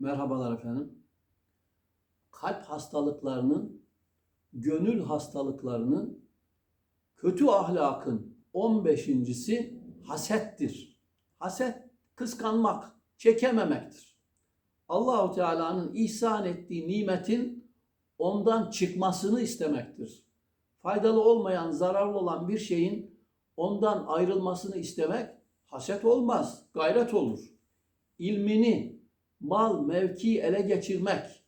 Merhabalar efendim. Kalp hastalıklarının, gönül hastalıklarının, kötü ahlakın 15.si hasettir. Haset kıskanmak, çekememektir. Allahu Teala'nın ihsan ettiği nimetin ondan çıkmasını istemektir. Faydalı olmayan, zararlı olan bir şeyin ondan ayrılmasını istemek haset olmaz, gayret olur. İlmini, mal, mevki ele geçirmek,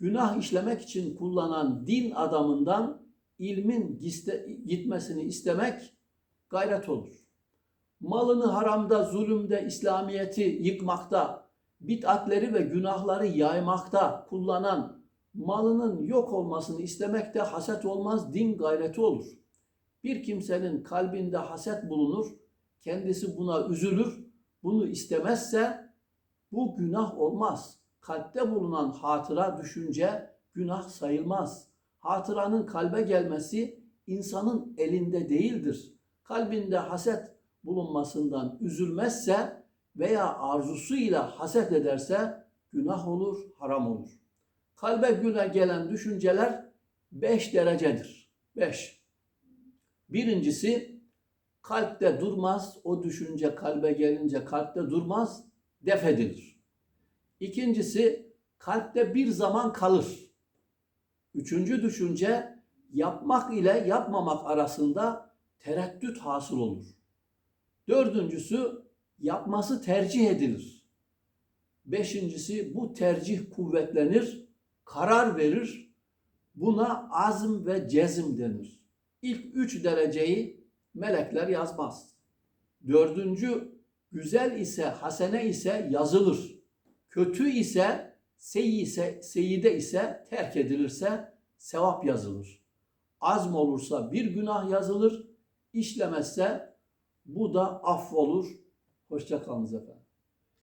günah işlemek için kullanan din adamından ilmin gitmesini istemek gayret olur. Malını haramda, zulümde, İslamiyeti yıkmakta, bid'atleri ve günahları yaymakta kullanan malının yok olmasını istemek de haset olmaz, din gayreti olur. Bir kimsenin kalbinde haset bulunur, kendisi buna üzülür, bunu istemezse bu günah olmaz. Kalpte bulunan hatıra, düşünce günah sayılmaz. Hatıranın kalbe gelmesi insanın elinde değildir. Kalbinde haset bulunmasından üzülmezse veya arzusuyla haset ederse günah olur, haram olur. Kalbe güne gelen düşünceler beş derecedir. Beş. Birincisi kalpte durmaz. O düşünce kalbe gelince kalpte durmaz, def edilir. İkincisi kalpte bir zaman kalır. Üçüncü düşünce yapmak ile yapmamak arasında tereddüt hasıl olur. Dördüncüsü yapması tercih edilir. Beşincisi bu tercih kuvvetlenir, karar verir. Buna azm ve cezim denir. İlk üç dereceyi melekler yazmaz. Dördüncü güzel ise, hasene ise yazılır. Kötü ise, seyyi ise, seyide ise terk edilirse sevap yazılır. Azm olursa bir günah yazılır, işlemezse bu da affolur. Hoşça kalınız efendim.